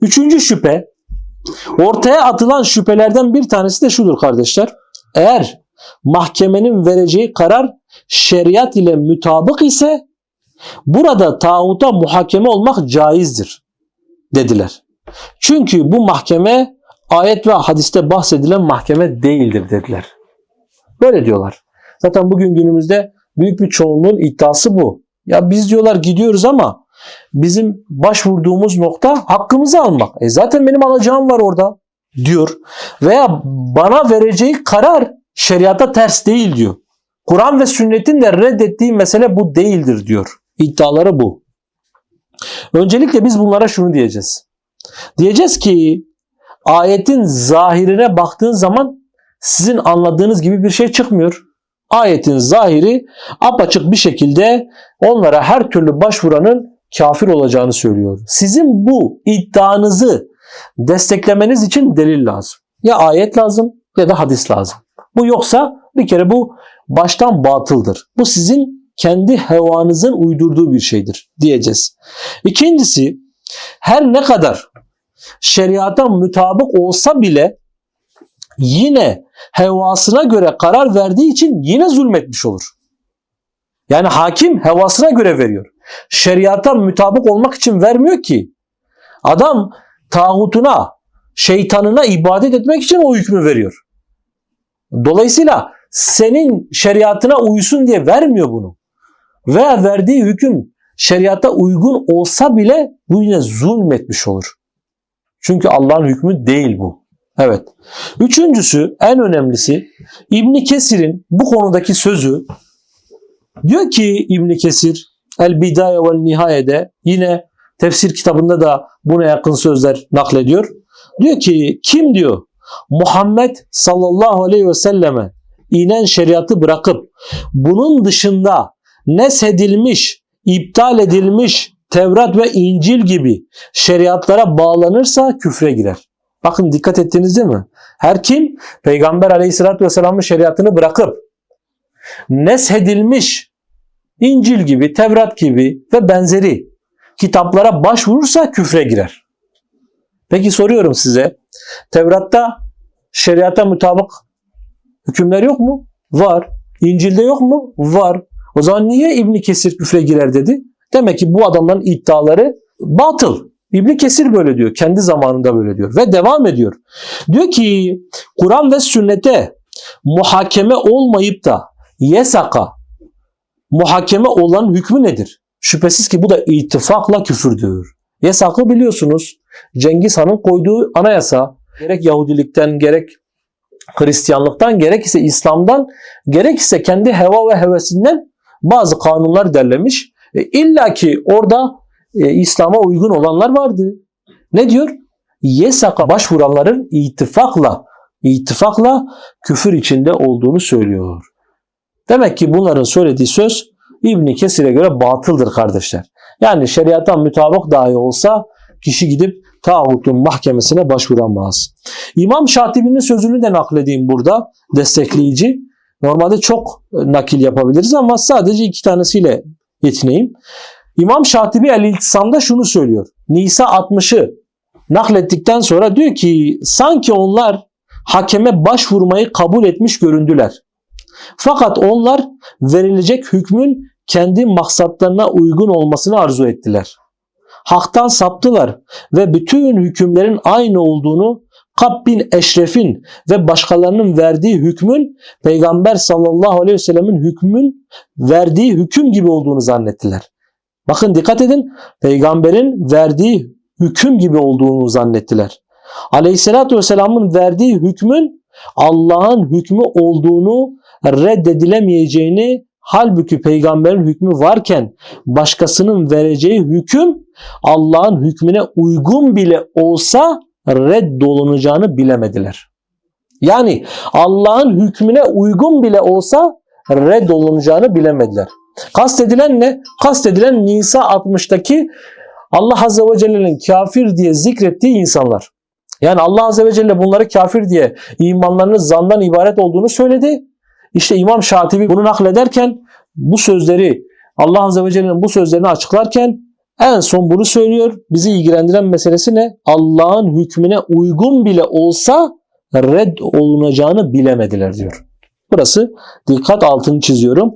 Üçüncü şüphe, ortaya atılan şüphelerden bir tanesi de şudur kardeşler. Eğer mahkemenin vereceği karar şeriat ile mütabık ise burada tağuta muhakeme olmak caizdir dediler. Çünkü bu mahkeme ayet ve hadiste bahsedilen mahkeme değildir dediler. Böyle diyorlar. Zaten bugün günümüzde büyük bir çoğunluğun iddiası bu. Ya biz diyorlar gidiyoruz ama bizim başvurduğumuz nokta hakkımızı almak. E zaten benim alacağım var orada diyor. Veya bana vereceği karar şeriata ters değil diyor. Kur'an ve sünnetin de reddettiği mesele bu değildir diyor. İddiaları bu. Öncelikle biz bunlara şunu diyeceğiz. Diyeceğiz ki ayetin zahirine baktığın zaman sizin anladığınız gibi bir şey çıkmıyor. Ayetin zahiri apaçık bir şekilde onlara her türlü başvuranın kafir olacağını söylüyor. Sizin bu iddianızı desteklemeniz için delil lazım. Ya ayet lazım ya da hadis lazım. Bu yoksa bir kere bu baştan batıldır. Bu sizin kendi hevanızın uydurduğu bir şeydir diyeceğiz. İkincisi her ne kadar şeriata mutabık olsa bile yine hevasına göre karar verdiği için yine zulmetmiş olur. Yani hakim hevasına göre veriyor. Şeriata mutabık olmak için vermiyor ki. Adam tağutuna, şeytanına ibadet etmek için o hükmü veriyor. Dolayısıyla senin şeriatına uysun diye vermiyor bunu. Veya verdiği hüküm şeriata uygun olsa bile bu yine zulmetmiş olur. Çünkü Allah'ın hükmü değil bu. Evet. Üçüncüsü en önemlisi İbni Kesir'in bu konudaki sözü diyor ki İbni Kesir El Bidaye ve Nihaye'de yine tefsir kitabında da buna yakın sözler naklediyor. Diyor ki kim diyor Muhammed sallallahu aleyhi ve selleme inen şeriatı bırakıp bunun dışında nesedilmiş, iptal edilmiş Tevrat ve İncil gibi şeriatlara bağlanırsa küfre girer. Bakın dikkat ettiniz değil mi? Her kim Peygamber aleyhissalatü vesselamın şeriatını bırakıp neshedilmiş İncil gibi, Tevrat gibi ve benzeri kitaplara başvurursa küfre girer. Peki soruyorum size. Tevrat'ta şeriata mutabık hükümler yok mu? Var. İncil'de yok mu? Var. O zaman niye İbni Kesir küfre girer dedi? Demek ki bu adamların iddiaları batıl. İbni Kesir böyle diyor. Kendi zamanında böyle diyor. Ve devam ediyor. Diyor ki Kur'an ve sünnete muhakeme olmayıp da yesaka muhakeme olan hükmü nedir? Şüphesiz ki bu da ittifakla küfürdür. Yesakı biliyorsunuz. Cengiz Han'ın koyduğu anayasa gerek Yahudilikten gerek Hristiyanlıktan gerek ise İslam'dan gerek ise kendi heva ve hevesinden bazı kanunlar derlemiş. E, İlla ki orada e, İslam'a uygun olanlar vardı. Ne diyor? Yesaka başvuranların ittifakla ittifakla küfür içinde olduğunu söylüyor. Demek ki bunların söylediği söz İbni Kesir'e göre batıldır kardeşler. Yani şeriattan mütabık dahi olsa kişi gidip tağutun mahkemesine başvuramaz. İmam Şatibi'nin sözünü de nakledeyim burada destekleyici. Normalde çok nakil yapabiliriz ama sadece iki tanesiyle yetineyim. İmam Şatibi El-İltisam'da şunu söylüyor. Nisa 60'ı naklettikten sonra diyor ki sanki onlar hakeme başvurmayı kabul etmiş göründüler. Fakat onlar verilecek hükmün kendi maksatlarına uygun olmasını arzu ettiler. Hak'tan saptılar ve bütün hükümlerin aynı olduğunu Kab bin Eşref'in ve başkalarının verdiği hükmün Peygamber sallallahu aleyhi ve sellemin hükmün verdiği hüküm gibi olduğunu zannettiler. Bakın dikkat edin peygamberin verdiği hüküm gibi olduğunu zannettiler. Aleyhissalatü vesselamın verdiği hükmün Allah'ın hükmü olduğunu reddedilemeyeceğini halbuki peygamberin hükmü varken başkasının vereceği hüküm Allah'ın hükmüne uygun bile olsa reddolunacağını bilemediler. Yani Allah'ın hükmüne uygun bile olsa reddolunacağını bilemediler. Kastedilen ne? Kastedilen Nisa 60'taki Allah Azze ve Celle'nin kafir diye zikrettiği insanlar. Yani Allah Azze ve Celle bunları kafir diye imanlarının zandan ibaret olduğunu söyledi. İşte İmam Şatibi bunu naklederken bu sözleri Allah Azze ve Celle'nin bu sözlerini açıklarken En son bunu söylüyor. Bizi ilgilendiren meselesi ne? Allah'ın hükmüne uygun bile olsa red olunacağını bilemediler diyor. Burası dikkat altını çiziyorum.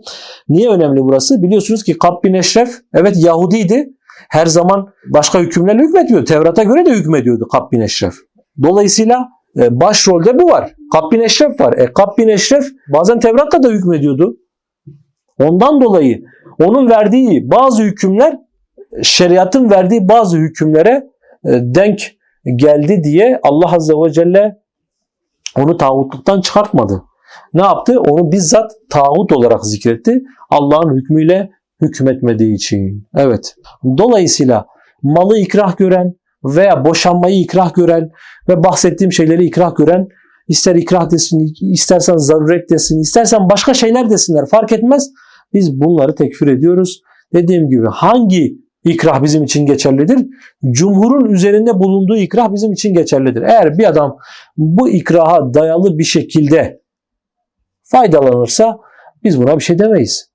Niye önemli burası? Biliyorsunuz ki Kab bin Eşref evet Yahudiydi. Her zaman başka hükümlerle hükmediyordu. Tevrat'a göre de hükmediyordu Kab bin Eşref. Dolayısıyla e, başrolde bu var. Kab bin Eşref var. E, Kab bin Eşref bazen Tevrat'ta da hükmediyordu. Ondan dolayı onun verdiği bazı hükümler şeriatın verdiği bazı hükümlere e, denk geldi diye Allah Azze ve Celle onu tağutluktan çıkartmadı. Ne yaptı? Onu bizzat tağut olarak zikretti. Allah'ın hükmüyle hükmetmediği için. Evet. Dolayısıyla malı ikrah gören veya boşanmayı ikrah gören ve bahsettiğim şeyleri ikrah gören ister ikrah desin, istersen zaruret desin, istersen başka şeyler desinler fark etmez. Biz bunları tekfir ediyoruz. Dediğim gibi hangi ikrah bizim için geçerlidir? Cumhurun üzerinde bulunduğu ikrah bizim için geçerlidir. Eğer bir adam bu ikraha dayalı bir şekilde faydalanırsa biz buna bir şey demeyiz.